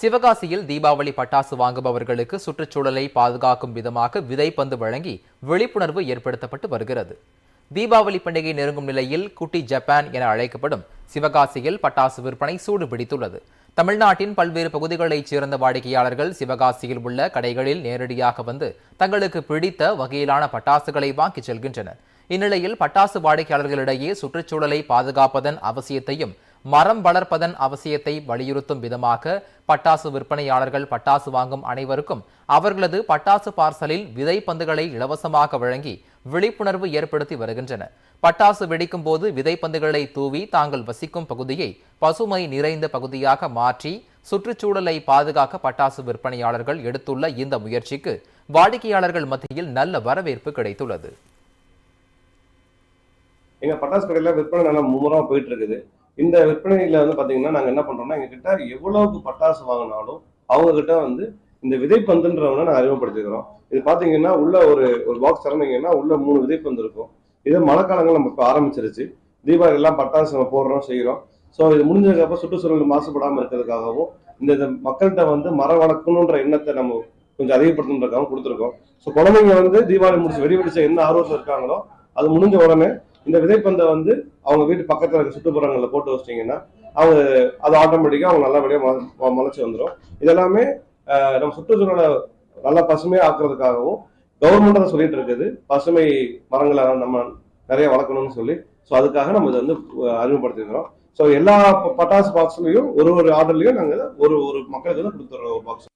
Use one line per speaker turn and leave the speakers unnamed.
சிவகாசியில் தீபாவளி பட்டாசு வாங்குபவர்களுக்கு சுற்றுச்சூழலை பாதுகாக்கும் விதமாக விதைப்பந்து வழங்கி விழிப்புணர்வு ஏற்படுத்தப்பட்டு வருகிறது. தீபாவளி பண்டிகை நெருங்கும் நிலையில் குட்டி ஜப்பான் என அழைக்கப்படும் சிவகாசியில் பட்டாசு விற்பனை சூடு பிடித்துள்ளது தமிழ்நாட்டின் பல்வேறு பகுதிகளைச் சேர்ந்த வாடிக்கையாளர்கள் சிவகாசியில் உள்ள கடைகளில் நேரடியாக வந்து தங்களுக்கு பிடித்த வகையிலான பட்டாசுகளை வாங்கிச் செல்கின்றனர். இந்நிலையில் பட்டாசு வாடிக்கையாளர்களிடையே சுற்றுச்சூழலை பாதுகாப்பதன் அவசியத்தையும் மரம் வளர்ப்பதன் அவசியத்தை வலியுறுத்தும் விதமாக பட்டாசு விற்பனையாளர்கள் பட்டாசு வாங்கும் அனைவருக்கும் அவர்களது பட்டாசு பார்சலில் விதை பந்துகளை இலவசமாக வழங்கி விழிப்புணர்வு ஏற்படுத்தி வருகின்றனர். பட்டாசு வெடிக்கும் போது விதைப்பந்துகளை தூவி தாங்கள் வசிக்கும் பகுதியை பசுமை நிறைந்த பகுதியாக மாற்றி சுற்றுச்சூழலை பாதுகாக்க பட்டாசு விற்பனையாளர்கள் எடுத்துள்ள இந்த முயற்சிக்கு வாடிக்கையாளர்கள் மத்தியில் நல்ல வரவேற்பு கிடைத்துள்ளது.
எங்க பட்டாசு கடையில விற்பனை நல்லா மும்முரமா போயிட்டு இருக்குது. இந்த விற்பனையில வந்து பாத்தீங்கன்னா நாங்க என்ன பண்றோம்னா எங்ககிட்ட எவ்வளவுக்கு பட்டாசு வாங்கினாலும் அவங்க கிட்ட வந்து இந்த விதைப்பந்துன்றவனை நாங்கள் அறிமுகப்படுத்திக்கிறோம். இது பாத்தீங்கன்னா உள்ள ஒரு ஒரு பாக்ஸ் திறந்தீங்கன்னா உள்ள மூணு விதைப்பந்து இருக்கும். இது மழைக்காலங்கள் நம்ம இப்போ ஆரம்பிச்சிருச்சு. தீபாவளி எல்லாம் பட்டாசு நம்ம போடுறோம் செய்கிறோம் ஸோ இது முடிஞ்சதுக்கப்புறம் சுற்றுச்சூழல் மாசுபடாமல் இருக்கிறதுக்காகவும் இந்த மக்கள்கிட்ட வந்து மரம் வளர்க்கணுன்ற எண்ணத்தை நம்ம கொஞ்சம் அதிகப்படுத்தணுன்றக்காகவும் கொடுத்துருக்கோம். ஸோ குழந்தைங்க வந்து தீபாவளி முடிச்சு வெடி வெடிச்ச என்ன ஆர்வத்தில் இருக்காங்களோ அது முடிஞ்ச உடனே இந்த விதைப்பந்தை வந்து அவங்க வீட்டு பக்கத்தில் இருக்க சுற்றுப்புறங்களில் போட்டு வச்சிட்டிங்கன்னா அவங்க அது ஆட்டோமேட்டிக்காக அவங்க நல்லபடியாக முளைச்சி வந்துடும் இதெல்லாமே நம்ம சுற்றுச்சூழலை நல்லா பசுமையாக ஆக்குறதுக்காகவும் கவர்மெண்ட் அதை சொல்லிட்டு இருக்குது. பசுமை மரங்களை நம்ம நிறைய வளர்க்கணும்னு சொல்லி. ஸோ அதுக்காக நம்ம இதை வந்து அறிமுகப்படுத்திருக்கிறோம் ஸோ எல்லா பட்டாசு பாக்ஸ்லையும் ஒரு ஒரு ஆர்டர்லையும் நாங்கள் ஒரு ஒரு மக்களுக்கு வந்து கொடுத்துட்றோம் ஒரு பாக்ஸ்